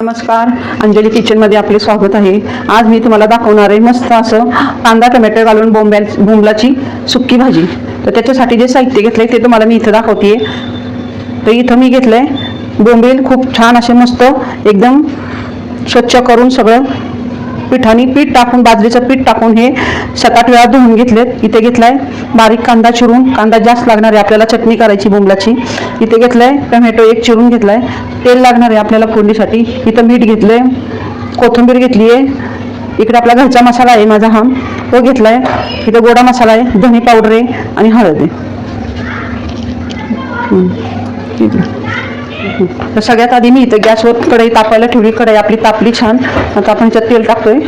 नमस्कार अंजली किचनमध्ये आपले स्वागत आहे. आज मी तुम्हाला दाखवणार आहे मस्त असं कांदा टोमॅटो घालून बोंब्या बोंबलाची सुक्की भाजी. तर त्याच्यासाठी जे साहित्य घेतलंय ते तुम्हाला मी इथं दाखवते तर इथं मी घेतलंय बोंबेल खूप छान असे मस्त एकदम स्वच्छ करून सगळं पिठाने पीठ टाकून बाजरीचं पीठ टाकून हे सात आठ वेळा धुवून घेतलेत. इथे घेतलाय बारीक कांदा चिरून. कांदा जास्त लागणार आहे आपल्याला चटणी करायची बोंबलाची इथे घेतलाय टोमॅटो एक चिरून घेतलाय. तेल लागणार आहे आपल्याला फोडणीसाठी. इथं मीठ घेतलंय. कोथिंबीर घेतली आहे. इकडे आपला घरचा मसाला आहे माझा हा. तो घेतलाय. इथं गोडा मसाला आहे. धने पावडर आहे आणि हळद आहे. ठीक आहे. तर सगळ्यात आधी मी इथं गॅसवर कढई तापायला ठेवली. कढई आपली तापली छान. आता आपण त्यात तेल टाकतोय.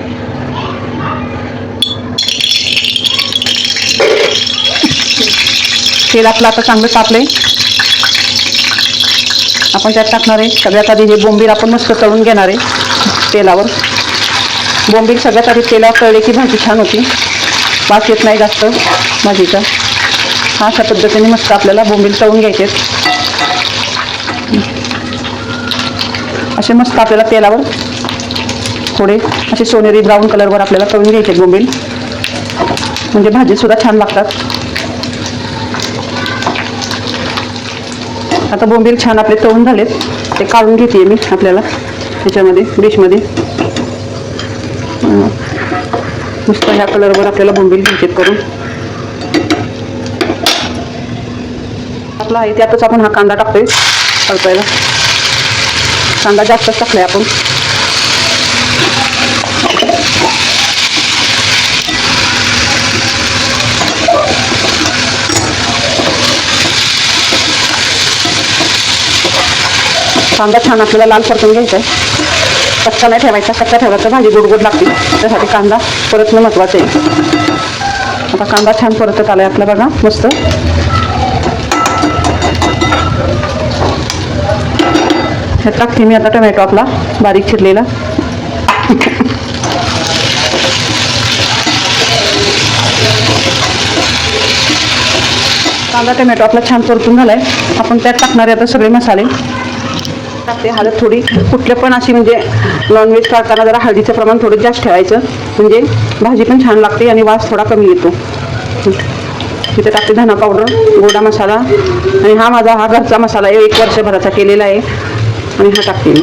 तेल आपलं आता चांगलं तापलंय. आपण त्यात टाकणार आहे. सगळ्यात आधी हे बोंबीर आपण मस्त तळून घेणार आहे तेलावर. बोंबीर सगळ्यात आधी तेलावर तळले की भाजी छान होती. वास येत नाही जास्त भाजीचा. हा अशा पद्धतीने मस्त आपल्याला बोंबील तळून घ्यायचे असे मस्त आपल्याला तेलावर थोडे असे सोनेरी ब्राऊन कलरवर आपल्याला तळून घ्यायचे बोंबील म्हणजे भाजीसुद्धा छान लागतात. आता बोंबील छान आपले तळून झालेत. ते काढून घेते मी आपल्याला. ह्याच्यामध्ये डिशमध्ये. मस्त नुसतं ह्या कलरवर आपल्याला बोंबील घ्यायचे करून. आपला आहे त्यातच आपण हा कांदा टाकतोय तळपायला कांदा जास्तच टाकलाय आपण कांदा छान आपल्याला लाल परतून घ्यायचा आहे कच्चा नाही ठेवायचा कच्चा ठेवला तर भाजी गुडगुड लागते त्यासाठी कांदा परतणं महत्त्वाचं आहे आता कांदा छान परतत आलाय आपला बघा मस्त ह्यात टाकते मी आता टोमॅटो आपला बारीक चिरलेला. कांदा टोमॅटो आपला छान परतून झालाय. आपण त्यात टाकणारे आता सगळे मसाले. टाकते हळद थोडी. कुठले पण अशी म्हणजे नॉनव्हेज काढताना जरा हळदीचं प्रमाण थोडं जास्त ठेवायचं. म्हणजे भाजी पण छान लागते आणि वास थोडा कमी येतो. तिथे टाकते धना पावडर गोडा मसाला. आणि हा माझा हा घरचा मसाला आहे. एक वर्षभराचा केलेला आहे. आणि हा टाकते मी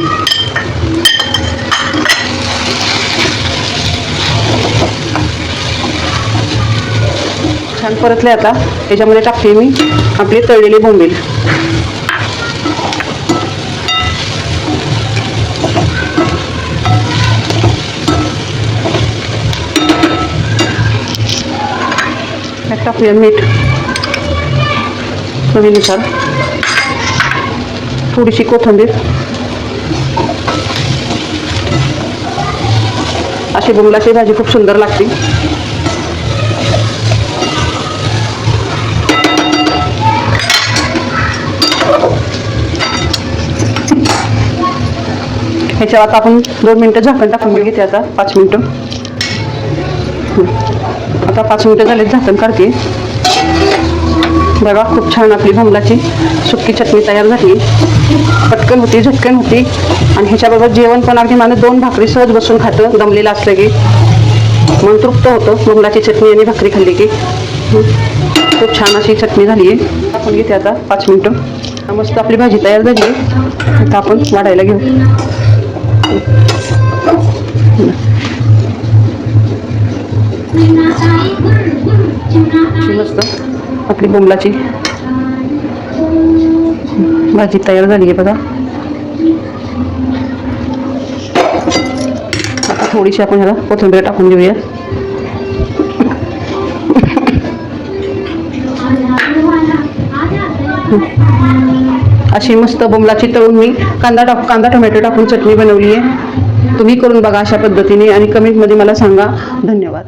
छान परतले आता त्याच्यामध्ये टाकते मी आपले तळलेले बोंबील टाकूया मीठ चवीनुसार थोडीशी कोथंबीर. अशी बुंगलाची भाजी खूप सुंदर लागते. ह्याच्यावर आता आपण दोन मिनटं झाकण टाकून घेते आता पाच मिनटं. आता पाच मिनटं झाले झाकण काढते. बघा खूप छान आपली भोंगलाची सुकी चटणी तयार झाली. पटकन होती झटकन होती. आणि ह्याच्याबरोबर जेवण पण अगदी माणूस दोन भाकरी सहज बसून खातं दमलेलं असलं की. मन तृप्त होतं भोंगलाची चटणी आणि भाकरी खाल्ली की. खूप छान अशी चटणी झाली आहे. आपण घेते आता पाच मिनटं. मस्त आपली भाजी तयार झाली आहे. आता आपण वाढायला घेऊ. मस्त. आपली बोंबलाची भाजी तयार झाली आहे बघा. आता थोडीशी आपण ह्याला कोथिंबीर टाकून देऊया अशी मस्त बोंबलाची तळून मी कांदा टाक कांदा टोमॅटो टाकून चटणी बनवली आहे. तुम्ही करून बघा अशा पद्धतीने आणि कमेंटमध्ये मला सांगा. धन्यवाद.